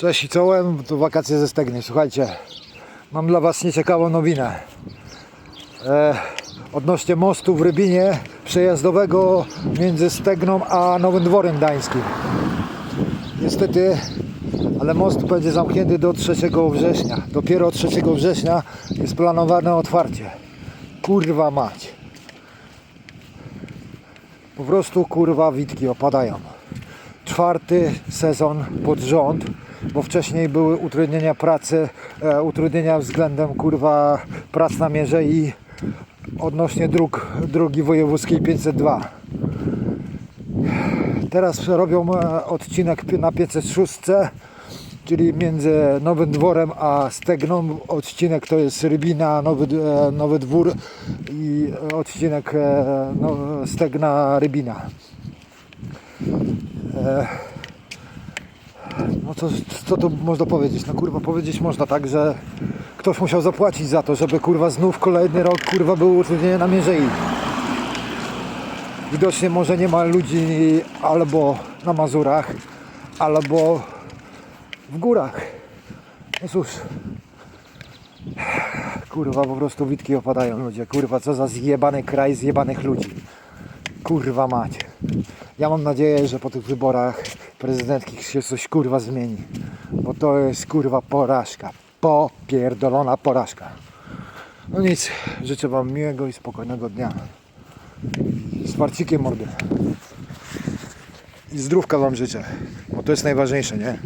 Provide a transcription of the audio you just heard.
Cześć i czołem, to wakacje ze Stegny. Słuchajcie, mam dla Was nieciekawą nowinę. E, odnośnie mostu w Rybinie przejazdowego między Stegną a Nowym Dworem Gdańskim. Niestety, ale most będzie zamknięty do 3 września. Dopiero 3 września jest planowane otwarcie. Kurwa mać. Po prostu kurwa witki opadają czwarty sezon pod rząd, bo wcześniej były utrudnienia pracy, e, utrudnienia względem kurwa prac na mierze i odnośnie dróg, drogi wojewódzkiej 502. Teraz robią e, odcinek na 506, czyli między Nowym Dworem a Stegną. Odcinek to jest Rybina, Nowy, e, Nowy Dwór i odcinek e, no, Stegna, Rybina. No co, co tu można powiedzieć? No kurwa powiedzieć można tak, że ktoś musiał zapłacić za to, żeby kurwa znów kolejny rok kurwa było utrudnienie na mierzei. Widocznie może nie ma ludzi albo na Mazurach, albo w górach. No cóż. Kurwa po prostu witki opadają ludzie. Kurwa co za zjebany kraj zjebanych ludzi. Kurwa mać. Ja mam nadzieję, że po tych wyborach prezydenckich się coś kurwa zmieni. Bo to jest kurwa porażka. Popierdolona porażka. No nic, życzę wam miłego i spokojnego dnia. Z mordy. I zdrówka wam życzę. Bo to jest najważniejsze, nie?